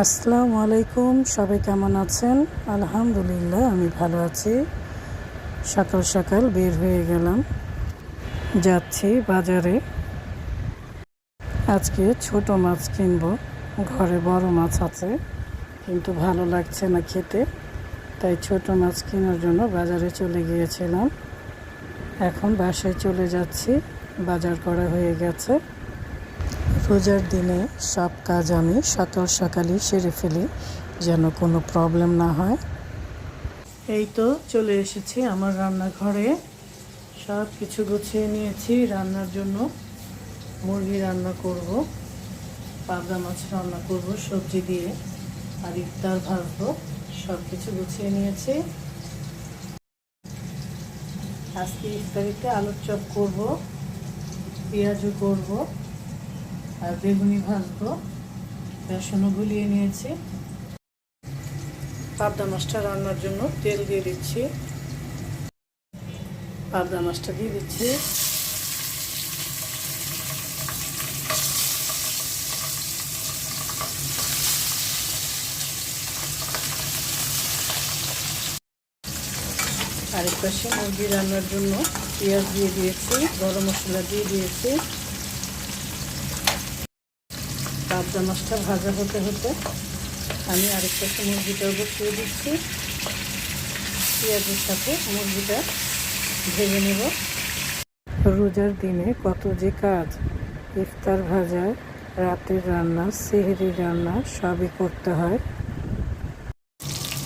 আসসালামু আলাইকুম, সবাই কেমন আছেন? আলহামদুলিল্লাহ, আমি ভালো আছি। সকাল সকাল বের হয়ে গেলাম, যাচ্ছি বাজারে। আজকে ছোট মাছ কিনবো, ঘরে বড় মাছ আছে, কিন্তু ভালো লাগছে না খেতে, তাই ছোট মাছ কেনার জন্য বাজারে চলে গিয়েছিলাম। এখন বাসায় চলে যাচ্ছি, বাজার করা হয়ে গেছে। রোজার দিনে সব কাজ আমি সকাল সকালই সেরে ফেলি, যেন কোনো প্রবলেম না হয়। এই তো চলে এসেছি আমার রান্নাঘরে। সব কিছু গুছিয়ে নিয়েছি, রান্নার জন্য মুরগি রান্না করব, পাবদা মাছ রান্না করব, সবজি দিয়ে, আর ইফতার ভাজবো, সব কিছু গুছিয়ে নিয়েছি। আজকে ইফতারিতে আলুর চপ করব, পেঁয়াজও করব। আর বেগুনি ভাজবো। বেসনও গুলিয়ে নিয়েছি। পাবদা মাছটা রান্নার জন্য তেল দিয়ে দিচ্ছি। পাবদা মাছটা দিয়ে দিচ্ছি। আরেক পাশে মুরগি রান্নার জন্য পেঁয়াজ দিয়ে দিয়েছি, গরম মশলা দিয়ে দিয়েছি। পাবদা মাছটা ভাজা হতে হতে আমি আরেকটা মুরগিটা বসিয়ে দিচ্ছি। পেঁয়াজের সাথে মুরগিটা ভেজে নেব। রোজার দিনে কত যে কাজ, ইফতার ভাজা, রাতের রান্না, সেহেরি রান্না, সবই করতে হয়।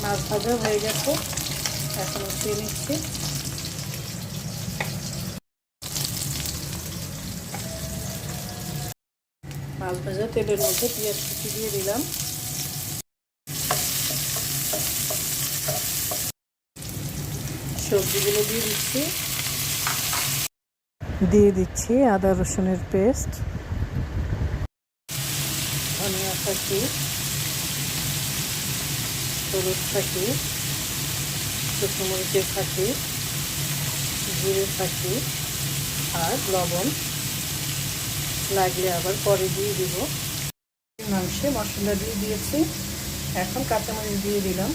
মাছ ভাজা হয়ে গেছে এখন উঠিয়ে নিচ্ছি। মাছ ভাজা, তেলের মধ্যে পেঁয়াজ কুচি দিয়ে দিলাম। সবজিগুলো দিয়ে দিচ্ছি। দিয়ে দিচ্ছি আদা রসুনের পেস্ট। ধনিয়া ফাঁকি হলুদ ফাঁকি শুকনো মরিচের ফাঁকি জিরে ফাঁকি আর লবণ। লাগলে আবার পরে দিয়ে দিব। মাংসে মশলা দিয়ে দিয়েছি। এখন কাঁচামরিচ দিয়ে দিলাম।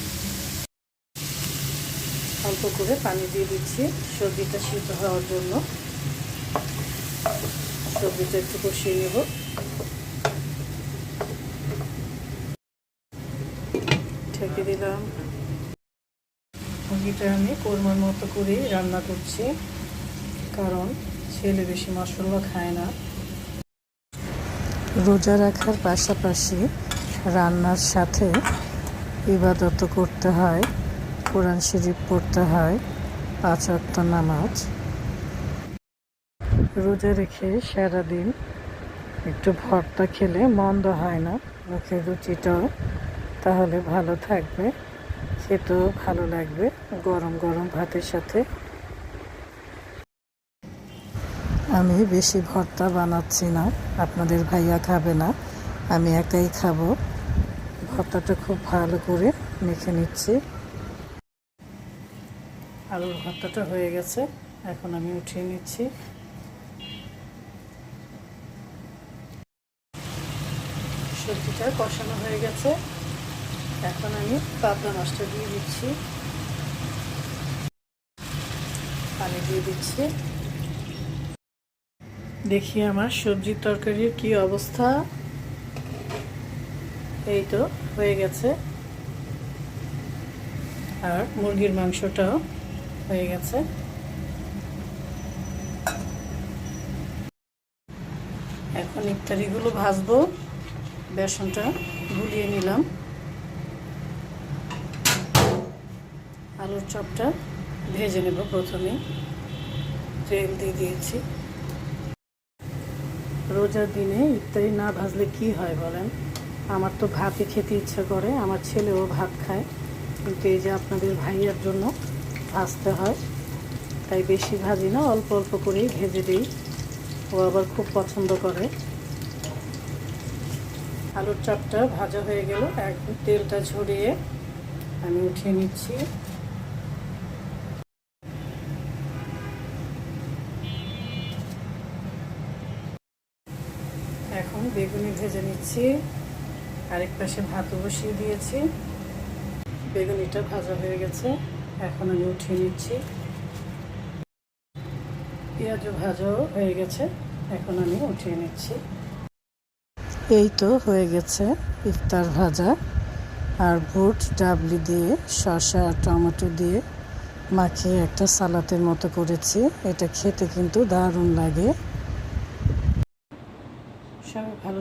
অল্প করে পানি দিয়ে দিচ্ছি। সবজিটা সিদ্ধ হওয়ার জন্য। সবজিটা একটু কষিয়ে নেব। ঠেকে দিলাম। মুরগিটা আমি কোরমার মতো করেই রান্না করছি। কারণ ছেলে বেশি মশলা খায় না। রোজা রাখার পাশাপাশি রান্নার সাথে ইবাদত করতে হয়, কোরআন শরীফ পড়তে হয়, পাঁচ অক্ত নামাজ। রোজা রেখে সারাদিন একটু ভর্তা খেলে মন্দ হয় না, মুখের রুচিটাও তাহলে ভালো থাকবে, খেতেও ভালো লাগবে, গরম গরম ভাতের সাথে আমি বেশি ভর্তা বানাচ্ছি না, আপনাদের ভাইয়া খাবে না, আমি একাই খাব। ভর্তাটা খুব ভালো করে মেখে নিচ্ছি। আলুর ভর্তাটা হয়ে গেছে, এখন আমি উঠিয়ে নিচ্ছি। সবজিটা কষানো হয়ে গেছে, এখন আমি পাবদা মাছটা দিয়ে দিচ্ছি। পানি দিয়ে দিচ্ছি। দেখি আমার সবজির তরকারির কি অবস্থা। এই তো, হয়ে গেছে। আর মুরগির মাংসটাও হয়ে গেছে। এখন ইফতারিগুলো ভাজবো। বেসনটা গুলিয়ে নিলাম। আলুর চপটা ভেজে নেব প্রথমে। তেল দিয়ে দিয়েছি। রোজার দিনে ইত্যাদি না ভাজলে কি হয় বলেন? আমার তো ভাতই খেতে ইচ্ছা করে, আমার ছেলেও ভাত খায়। কিন্তু এই যে আপনাদের ভাইয়ার জন্য ভাজতে হয়, তাই বেশি ভাজি না, অল্প অল্প করেই ভেজে দিই। ও আবার খুব পছন্দ করে। আলুর চাপটা ভাজা হয়ে গেল, এক তেলটা ঝরিয়ে আমি উঠিয়ে নিচ্ছি এখন বেগুনি ভেজে নিচ্ছি। আরেক পাশে ভাতও বসিয়ে দিয়েছি। বেগুনিটা ভাজা হয়ে গেছে। এখন আমি উঠিয়ে নিচ্ছি। পেঁয়াজও ভাজাও হয়ে গেছে। এখন আমি উঠিয়ে নিচ্ছি। এই তো হয়ে গেছে ইফতার ভাজা। আর বুট, ডাবলি দিয়ে, শসা, টমেটো দিয়ে মাখিয়ে একটা সালাতের মতো করেছি। এটা খেতে কিন্তু দারুণ লাগে সবাই ভালো